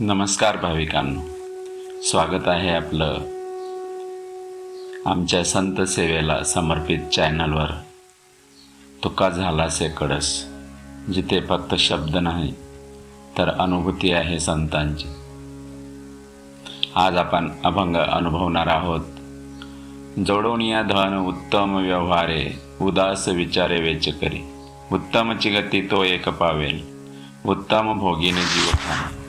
नमस्कार भाविकांनो. स्वागत आहे आपलं आमच्या संत सेवेला समर्पित चॅनलवर. तुका झालासे कडस जिथे फक्त शब्द नाही तर अनुभूती आहे संतांची. आज आपण अभंग अनुभवणार आहोत. जोडून या धन उत्तम व्यवहारे उदास विचारे वेच करी. उत्तमची गती तो एक पावेल. उत्तम भोगीने जीव खाणे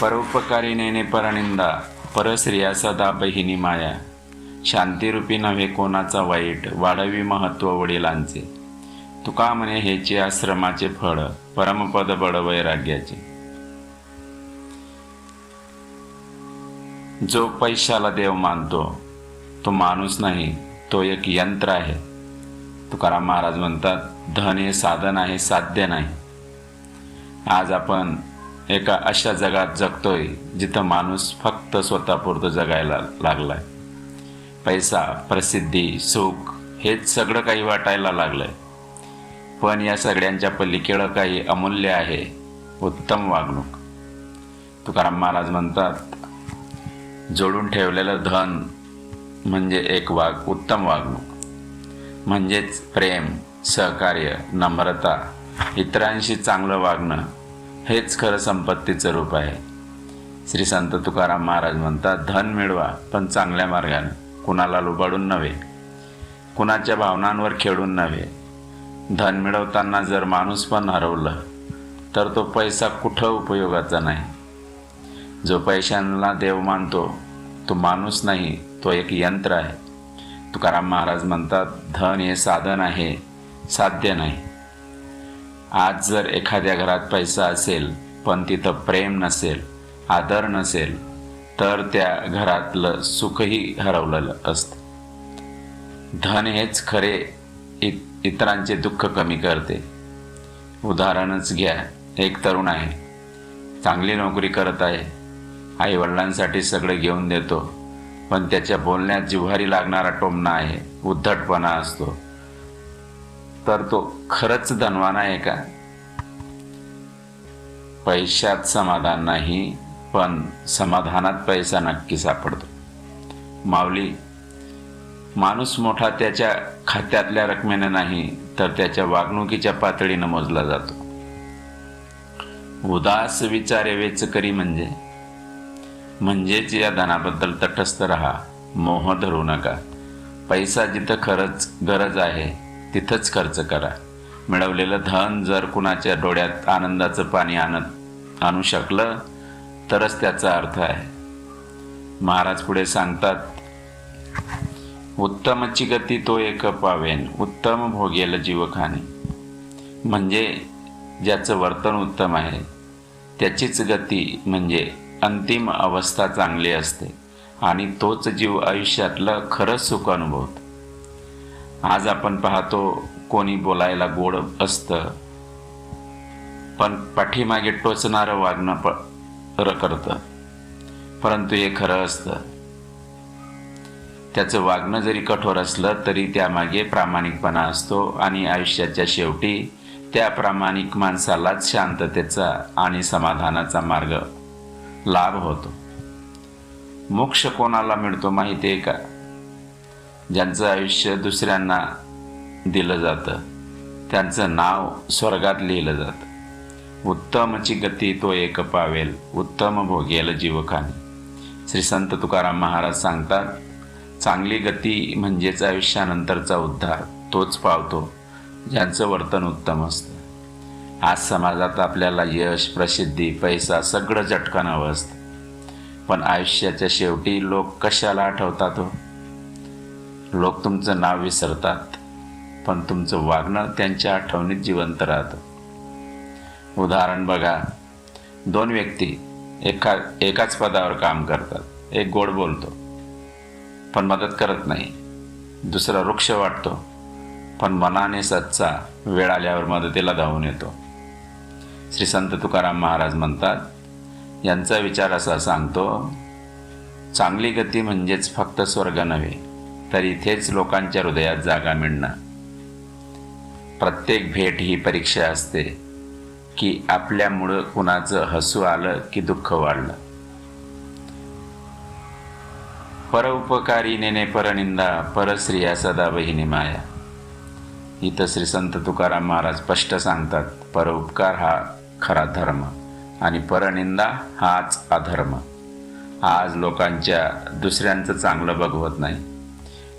परोपकारी नेने परनिंदा परस्त्रिया सदा बहिणी माया. शांतिरूपी नव्हे कोणाचा वाईट वाढवी महत्त्व वडिलांचे. तुका म्हणे हेचे आश्रमाचे फळ परमपद बड वैराग्याचे जो पैशाला देव मानतो तो माणूस नाही तो एक यंत्र आहे. तुकाराम महाराज म्हणतात धन हे साधन आहे साध्य नाही. आज आपण एका अशा जगात जगतोय जिथं माणूस फक्त स्वतःपुरतं जगायला लागलाय. पैसा प्रसिद्धी सुख हेच सगळं काही वाटायला लागलंय. पण या सगळ्यांच्या पलीकडं काही अमूल्य आहे उत्तम वागणूक. तुकाराम महाराज म्हणतात जोडून ठेवलेलं धन म्हणजे एक वाग उत्तम वागणूक. म्हणजेच प्रेम सहकार्य नम्रता इतरांशी चांगलं वागणं हेच खरं संपत्तीचं रूप आहे. श्री संत तुकाराम महाराज म्हणतात धन मिळवा पण चांगल्या मार्गाने. कुणाला लुबाडून नव्हे. कुणाच्या भावनांवर खेळून नव्हे. धन मिळवताना जर माणूस पण हरवलं तर तो पैसा कुठं उपयोगाचा नाही. जो पैशांना देव मानतो तो माणूस नाही तो एक यंत्र आहे. तुकाराम महाराज म्हणतात धन हे साधन आहे साध्य नाही. आज जर एखाद्या घरात पैसा असेल पण तिथं प्रेम नसेल आदर नसेल तर त्या घरातलं सुखही हरवलेलं असतं. धन हेच खरे इत इतरांचे दुःख कमी करते. उदाहरणच घ्या एक तरुण आहे. चांगली नोकरी करत आहे. आईवडिलांसाठी सगळं घेऊन देतो. पण त्याच्या बोलण्यात जिव्हारी लागणारा टोमणा आहे उद्धटपणा असतो. तर तो खरंच धनवान आहे का? पैशात समाधान नाही पण समाधानात पैसा नक्की सापडतो. माऊली माणूस मोठा त्याच्या खात्यातल्या रकमेनं नाही तर त्याच्या वागणुकीच्या पातळीनं मोजला जातो. उदास विचारे वेच करी म्हणजे? म्हणजेच या धनाबद्दल तटस्थ रहा मोह धरू नका. पैसा जिथं खरंच गरज आहे तिथंच खर्च करा. मिळवलेलं धन जर कुणाच्या डोळ्यात आनंदाचं पाणी आणत आणू शकलं तरच त्याचा अर्थ आहे. महाराज पुढे सांगतात उत्तमची गती तो एक पावेन उत्तम भोगेल जीवखाने. म्हणजे ज्याचं वर्तन उत्तम आहे त्याचीच गती म्हणजे अंतिम अवस्था चांगली असते आणि तोच जीव आयुष्यातलं खरंच सुख अनुभवतो. आज आपण पाहतो कोणी बोलायला गोड असतं पण पाठीमागे टोचणारं वागणं प करतं. परंतु हे खरं असतं. त्याचं वागणं जरी कठोर असलं तरी त्यामागे प्रामाणिकपणा असतो आणि आयुष्याच्या शेवटी त्या प्रामाणिक माणसालाच शांततेचा आणि समाधानाचा मार्ग लाभ होतो. मोक्ष कोणाला मिळतो माहिती आहे का? ज्यांचं आयुष्य दुसऱ्यांना दिलं जातं त्यांचं नाव स्वर्गात लिहिलं जातं. उत्तमची गती तो एक पावेल उत्तम भोगेल जीवखाने. श्री संत तुकाराम महाराज सांगतात चांगली गती म्हणजेच आयुष्यानंतरचा उद्धार तोच पावतो ज्यांचं वर्तन उत्तम असतं. आज समाजात आपल्याला यश प्रसिद्धी पैसा सगळं झटकन हवं असतं. पण आयुष्याच्या शेवटी लोक कशाला आठवतात हो? लोक तुमचं नाव विसरतात पण तुमचं वागणं त्यांच्या आठवणीत जिवंत राहतं. उदाहरण बघा. दोन व्यक्ती एका एकाच पदावर काम करतात. एक गोड बोलतो पण मदत करत नाही. दुसरा वृक्ष वाटतो पण मनाने सच्चा वेळ आल्यावर मदतीला धावून येतो. श्री संत तुकाराम महाराज म्हणतात यांचा विचार असा सांगतो चांगली गती म्हणजेच फक्त स्वर्ग नव्हे तर इथेच लोकांच्या हृदयात जागा मिळणं. प्रत्येक भेट ही परीक्षा असते की आपल्यामुळं कुणाचं हसू आलं की दुःख वाढलं. परउपकारी नेने परनिंदा परश्रिया सदा बहिणी माया. इथं श्री संत तुकाराम महाराज स्पष्ट सांगतात परोपकार हा खरा धर्म आणि परनिंदा हाच अधर्म. आज लोकांच्या दुसऱ्यांचं चांगलं बघवत नाही.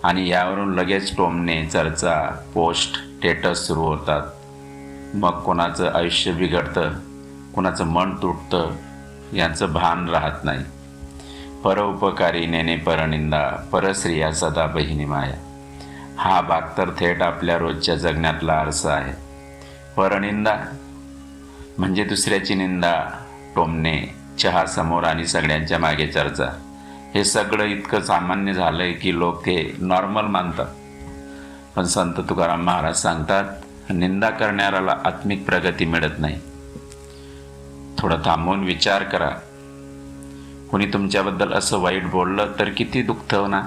आणि यावरून लगेच टोमणे चर्चा पोस्ट स्टेटस सुरू होतात. मग कोणाचं आयुष्य बिघडतं कोणाचं मन तुटतं यांचं भान राहत नाही. परोपकारी नेने परनिंदा परश्रिया सदा बहिणी माया. हा भाग तर थेट आपल्या रोजच्या जगण्यातला आरसा आहे. परनिंदा म्हणजे दुसऱ्याची निंदा टोमणे चहा समोर आणि सगळ्यांच्या मागे चर्चा. हे सगळं इतकं सामान्य झालं आहे की लोक हे नॉर्मल मानतात. पण संत तुकाराम महाराज सांगतात निंदा करणाऱ्याला आत्मिक प्रगती मिळत नाही. थोडं थांबून विचार करा. कोणी तुमच्याबद्दल असं वाईट बोललं तर किती दुःख हो ना?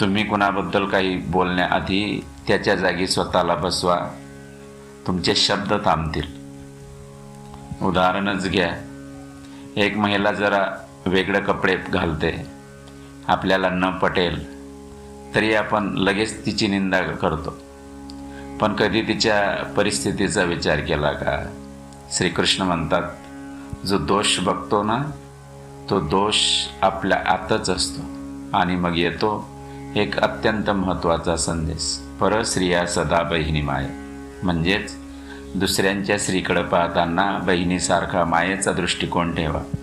तुम्ही कुणाबद्दल काही बोलण्याआधी त्याच्या जागी स्वतःला बसवा. तुमचे शब्द थांबतील. उदाहरणच घ्या. एक महिला जरा वेगळे कपडे घालते. आपल्याला न पटेल तरी आपण लगेच तिची निंदा करतो. पण कधी तिच्या परिस्थितीचा विचार केला का? श्रीकृष्ण म्हणतात जो दोष बघतो ना तो दोष आपल्या आतच असतो. आणि मग येतो एक अत्यंत महत्त्वाचा संदेश. परस्त्रिया सदा बहिणी माय. म्हणजेच दुसऱ्यांच्या स्त्रीकडे पाहताना बहिणीसारखा मायेचा दृष्टिकोन ठेवा.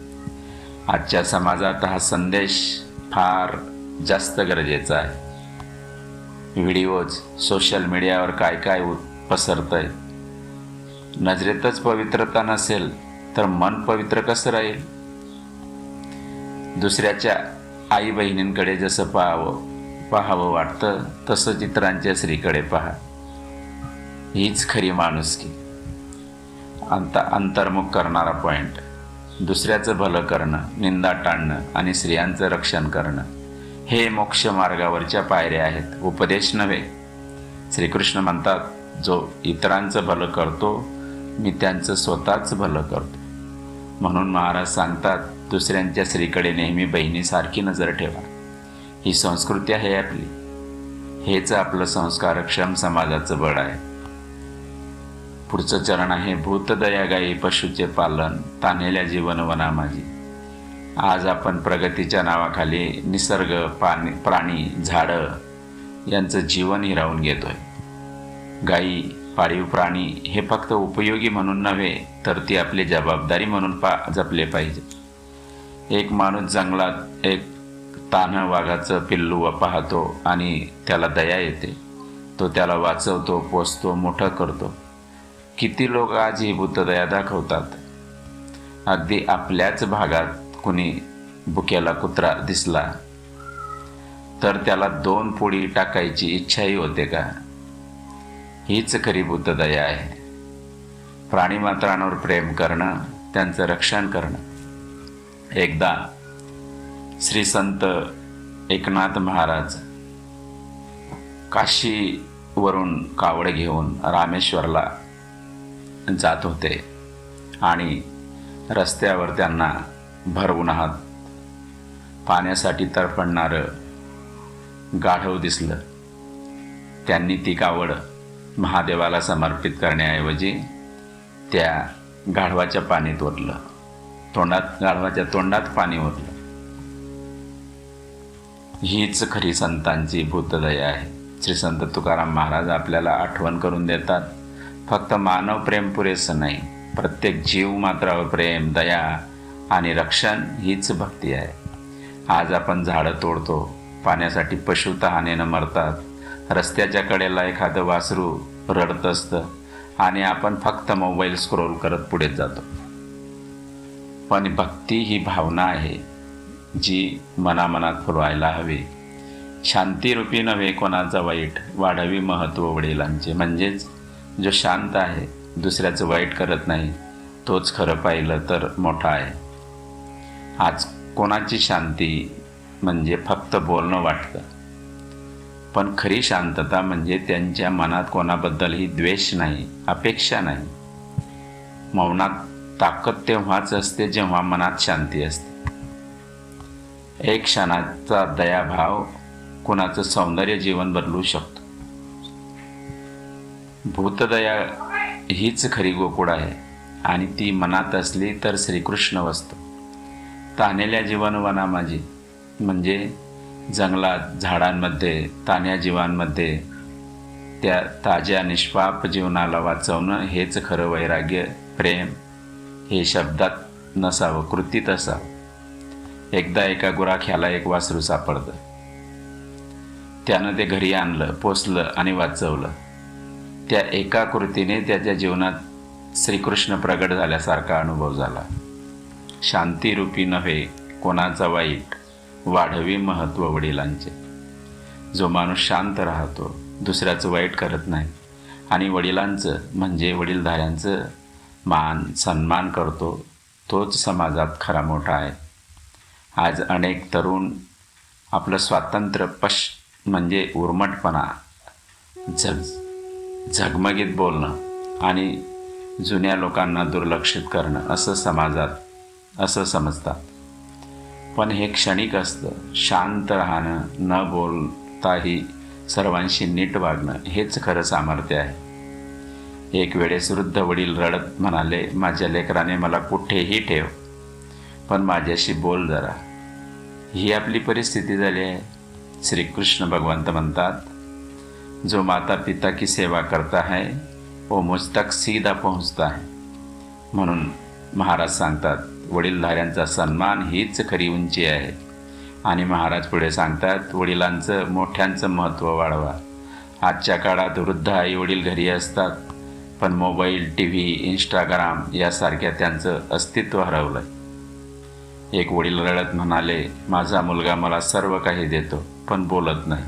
आजच्या समाजात हा संदेश फार जास्त गरजेचा आहे. व्हिडिओज सोशल मीडियावर काय काय पसरतं आहे नजरेतच पवित्रता नसेल तर मन पवित्र कसं राहील? दुसऱ्याच्या आई बहिणींकडे जसं पाहावं पाहावं वाटतं तसं चित्रांच्या स्त्रीकडे पहा. हीच खरी माणुसकी. अंत अंतर्मुख करणारा पॉईंट दुसऱ्याचं भलं करणं निंदा टाळणं आणि स्त्रियांचं रक्षण करणं हे मोक्ष मार्गावरच्या पायऱ्या आहेत. उपदेश नव्हे. श्रीकृष्ण म्हणतात जो इतरांचं भलं करतो मी त्यांचं स्वतःच भलं करतो. म्हणून महाराज सांगतात दुसऱ्यांच्या स्त्रीकडे नेहमी बहिणीसारखी नजर ठेवा. ही संस्कृती आहे आपली. हेच आपलं संस्कारक्षम समाजाचं बळ आहे. पुढचं चरण आहे भूतदया गाई पशुचे पालन तानेल्या जीवनवना माझी. आज आपण प्रगतीच्या नावाखाली निसर्ग पाणी प्राणी झाडं यांचं जीवन हिरावून घेतोय. गाई पाळीव प्राणी हे फक्त उपयोगी म्हणून नव्हे तर ती आपली जबाबदारी म्हणून पा जपले पाहिजे. एक माणूस जंगलात एक तान्ह वाघाचं पिल्लू पाहतो आणि त्याला दया येते. तो त्याला वाचवतो पोचतो मोठं करतो. किती लोक आज ही भूतदया दाखवतात? अगदी आपल्याच भागात कुणी बुक्याला कुत्रा दिसला. तर त्याला दोन पोळी टाकायची इच्छाही होते का? हीच खरी भूतदया आहे. प्राणीमात्रांवर प्रेम करणं त्यांचं रक्षण करणं. एकदा श्री संत एकनाथ महाराज काशीवरून कावड घेऊन रामेश्वरला जात होते. आणि रस्त्यावर त्यांना भर उन्हात पाण्यासाठी तडफडणारं गाढव दिसलं. त्यांनी ती कावड महादेवाला समर्पित करण्याऐवजी त्या गाढवाच्या पाणीत ओतलं. तोंडात गाढवाच्या तोंडात पाणी ओतलं. हीच खरी संतांची भूतदया आहे. श्री संत तुकाराम महाराज आपल्याला आठवण करून देतात. फक्त मानव प्रेम पुरेसं नाही. प्रत्येक जीव मात्रावर प्रेम दया आणि रक्षण हीच भक्ती आहे. आज आपण झाडं तोडतो. पाण्यासाठी पशु तहानेनं मरतात. रस्त्याच्या कडेला एखादं वासरू रडत असतं आणि आपण फक्त मोबाईल स्क्रोल करत पुढे जातो. पण भक्ती ही भावना आहे जी मनामनात फुलवायला हवी. शांतीरूपी नव्हे कोणाचा वाईट वाढावी महत्त्व वडिलांचे. म्हणजेच जो शांत आहे दुसऱ्याचं वाईट करत नाही तोच खरं पाहिलं तर मोठा आहे. आज कोणाची शांती म्हणजे फक्त बोलणं वाटतं? पण खरी शांतता म्हणजे त्यांच्या मनात कोणाबद्दलही द्वेष नाही अपेक्षा नाही. मौनात ताकद तेव्हाच असते जेव्हा मनात शांती असते. एक क्षणाचा दयाभाव कुणाचं सौंदर्य जीवन बदलू शकतो. भूतदया हीच खरी गोकुळ आहे आणि ती मनात असली तर श्रीकृष्ण वसतो. तानेल्या जीवनवना माझी. म्हणजे जंगलात झाडांमध्ये तान्या जीवांमध्ये त्या ताज्या निष्पाप जीवनाला वाचवणं हेच खरं वैराग्य प्रेम हे शब्दात नसावं कृतीत असावं. एकदा एका गुराख्याला एक वासरू सापडलं. त्यानं ते घरी आणलं पोचलं आणि वाचवलं. त्या एका कृतीने त्याच्या जीवनात श्रीकृष्ण प्रगट झाल्यासारखा अनुभव झाला. शांतीरूपी नव्हे कोणाचा वाईट वाढवी महत्त्व वडिलांचे. जो माणूस शांत राहतो दुसऱ्याचं वाईट करत नाही आणि वडिलांचं म्हणजे वडीलधाऱ्यांचं मान सन्मान करतो तोच समाजात खरा मोठा आहे. आज अनेक तरुण आपलं स्वातंत्र्य पश म्हणजे उर्मटपणा झग झगमगीत बोलणं आणि जुन्या लोकांना दुर्लक्षित करणं असं समाजात असं समजतात. पण हे क्षणिक असतं. शांत राहणं न बोलताही सर्वांशी नीट वागणं हेच खरं सामर्थ्य आहे. एक वेळेस वृद्ध वडील रडत म्हणाले माझ्या लेकराने मला कुठेही ठेव पण माझ्याशी बोल जरा. ही आपली परिस्थिती झाली आहे. श्रीकृष्ण भगवंत म्हणतात जो माता पिता की सेवा करता है वो मुझ तक सीधा पोहोचता है। म्हणून महाराज सांगतात वडीलधाऱ्यांचा सन्मान हीच खरी उंची आहे. आणि महाराज पुढे सांगतात वडिलांचं मोठ्यांचं महत्त्व वाढवा. आजच्या काळात वृद्ध आई वडील घरी असतात पण मोबाईल टी व्ही इंस्टाग्राम यासारख्या त्यांचं अस्तित्व हरवलं एक वडील रडत म्हणाले माझा मुलगा मला सर्व काही देतो पण बोलत नाही.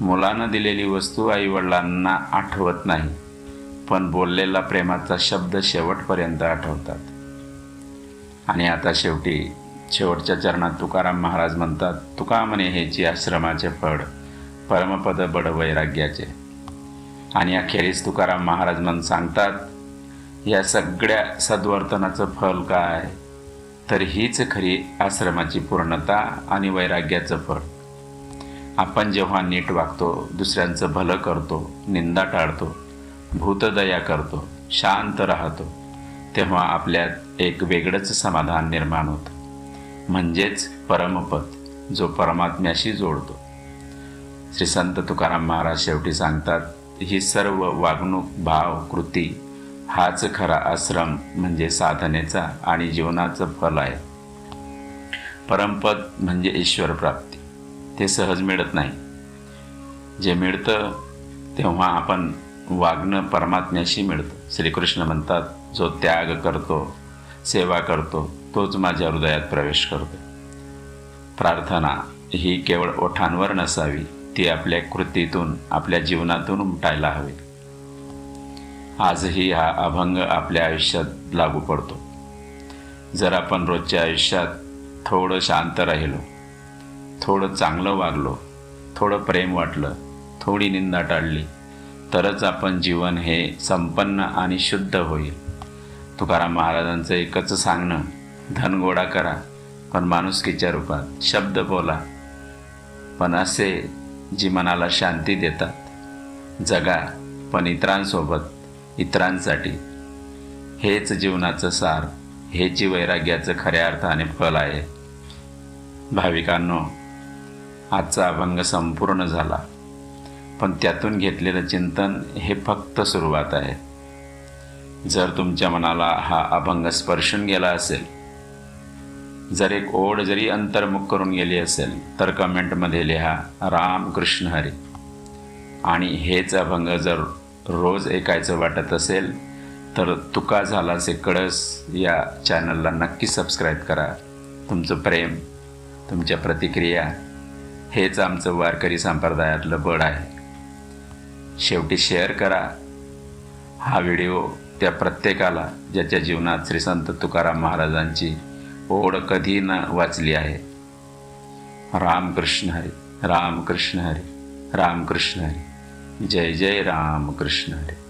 मुलानं दिलेली वस्तू आईवडिलांना आठवत नाही पण बोललेला प्रेमाचा शब्द शेवटपर्यंत आठवतात. आणि आता शेवटी शेवटच्या चरणात तुकाराम महाराज म्हणतात तुका म्हणे हेची आश्रमाचे फळ परमपद बड वैराग्याचे. आणि अखेरीस तुकाराम महाराज म्हणून सांगतात या सगळ्या सद्वर्तनाचं फल काय? तर हीच खरी आश्रमाची पूर्णता आणि वैराग्याचं फळ. आपण जेव्हा नीट वागतो दुसऱ्यांचं भलं करतो निंदा टाळतो भूतदया करतो शांत राहतो तेव्हा आपल्यात एक वेगळंच समाधान निर्माण होतं. म्हणजेच परमपद जो परमात्म्याशी जोडतो. श्री संत तुकाराम महाराज शेवटी सांगतात ही सर्व वागणूक भाव कृती हाच खरा आश्रम म्हणजे साधनेचा आणि जीवनाचं फल आहे. परमपद म्हणजे ईश्वरप्राप्त ते सहज मिळत नाही. जे मिळतं तेव्हा आपण वागणं परमात्म्याशी मिळतं. श्रीकृष्ण म्हणतात जो त्याग करतो सेवा करतो तोच माझ्या हृदयात प्रवेश करतो प्रार्थना ही केवळ ओठांवर नसावी ती आपल्या कृतीतून आपल्या जीवनातून उमटायला हवी. आजही हा अभंग आपल्या आयुष्यात लागू पडतो. जर आपण रोजच्या आयुष्यात थोडं शांत राहिलो थोडं चांगलं वागलो थोडं प्रेम वाटलं थोडी निंदा टाळली तरच आपण जीवन हे संपन्न आणि शुद्ध होईल. तुकाराम महाराजांचं एकच सांगणं धन गोळा करा पण माणुसकीच्या रूपात शब्द बोला. पण असे जी मनाला शांती देतात जगा पण इतरांसोबत इतरांसाठी. हेच जीवनाचं सार हेच वैराग्याचं खऱ्या अर्थाने फल आहे. भाविकांनो आजचा अभंग संपूर्ण झाला. पण त्यातून घेतलेलं चिंतन हे फक्त सुरुवात आहे. जर तुमच्या मनाला हा अभंग स्पर्शून गेला असेल जर एक ओढ जरी अंतर्मुख करून गेली असेल तर कमेंटमध्ये लिहा राम कृष्ण हरी. आणि हेच अभंग जर रोज ऐकायचं वाटत असेल तर तुका झालाचे कळस या चॅनलला नक्की सबस्क्राईब करा. तुमचं प्रेम तुमच्या प्रतिक्रिया हेच आमचं वारकरी संप्रदायातलं बळ आहे. शेवटी शेअर करा. हा व्हिडिओ त्या प्रत्येकाला ज्याच्या जीवनात श्री संत तुकाराम महाराजांची ओढ कधी न वाचली आहे. रामकृष्ण हरी रामकृष्ण हरी रामकृष्ण हरी. जय जय रामकृष्ण हरी.